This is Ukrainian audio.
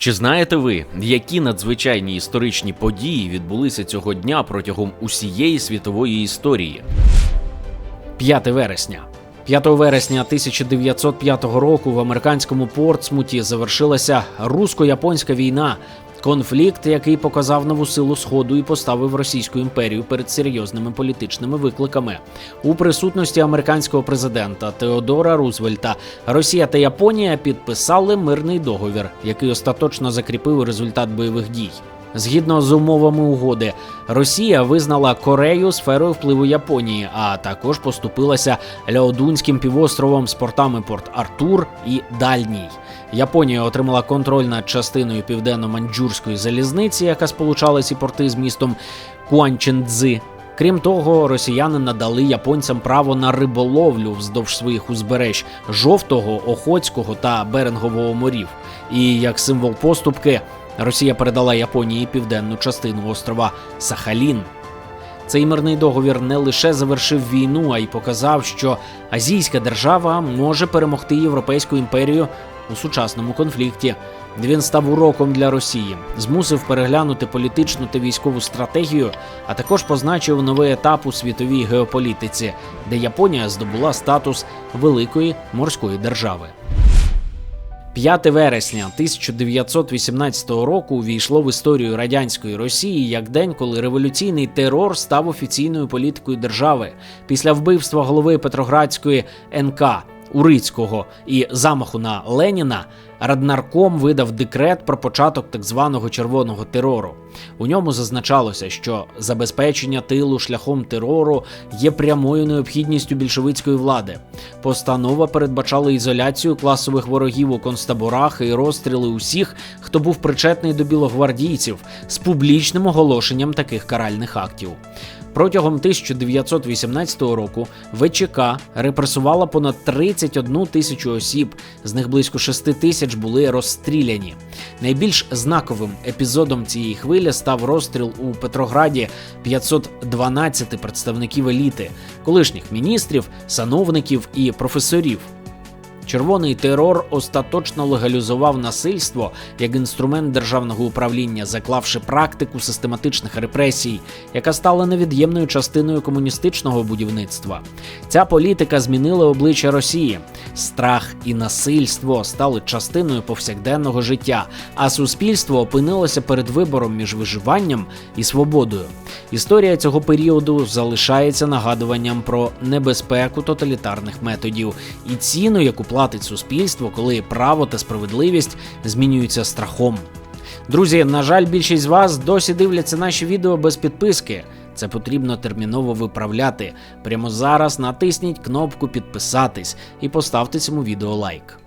Чи знаєте ви, які надзвичайні історичні події відбулися цього дня протягом усієї світової історії? 5 вересня. 5 вересня 1905 року в американському Портсмуті завершилася русько-японська війна. Конфлікт, який показав нову силу сходу і поставив Російську імперію перед серйозними політичними викликами. У присутності американського президента Теодора Рузвельта Росія та Японія підписали мирний договір, який остаточно закріпив результат бойових дій. Згідно з умовами угоди, Росія визнала Корею сферою впливу Японії, а також поступилася Ляодунським півостровом з портами Порт Артур і Дальній. Японія отримала контроль над частиною південно-маньчжурської залізниці, яка сполучала ці порти з містом Куанчендзи. Крім того, росіяни надали японцям право на риболовлю вздовж своїх узбереж жовтого, охотського та берингового морів. І як символ поступки, Росія передала Японії південну частину острова Сахалін. Цей мирний договір не лише завершив війну, а й показав, що азійська держава може перемогти європейську імперію у сучасному конфлікті. Він став уроком для Росії, змусив переглянути політичну та військову стратегію, а також позначив новий етап у світовій геополітиці, де Японія здобула статус великої морської держави. 5 вересня 1918 року увійшло в історію радянської Росії як день, коли революційний терор став офіційною політикою держави після вбивства голови Петроградської НК Урицького і замаху на Леніна. Раднарком видав декрет про початок так званого червоного терору. У ньому зазначалося, що забезпечення тилу шляхом терору є прямою необхідністю більшовицької влади. Постанова передбачала ізоляцію класових ворогів у концтаборах і розстріли усіх, хто був причетний до білогвардійців з публічним оголошенням таких каральних актів. Протягом 1918 року ВЧК репресувала понад 31 тисячу осіб, з них близько 6 тисяч були розстріляні. Найбільш знаковим епізодом цієї хвилі став розстріл у Петрограді 512 представників еліти, колишніх міністрів, сановників і професорів. Червоний терор остаточно легалізував насильство як інструмент державного управління, заклавши практику систематичних репресій, яка стала невід'ємною частиною комуністичного будівництва. Ця політика змінила обличчя Росії. Страх і насильство стали частиною повсякденного життя, а суспільство опинилося перед вибором між виживанням і свободою. Історія цього періоду залишається нагадуванням про небезпеку тоталітарних методів і ціну, яку платить суспільство, коли право та справедливість змінюються страхом. Друзі, на жаль, більшість з вас досі дивляться наші відео без підписки. Це потрібно терміново виправляти. Прямо зараз натисніть кнопку підписатись і поставте цьому відео лайк.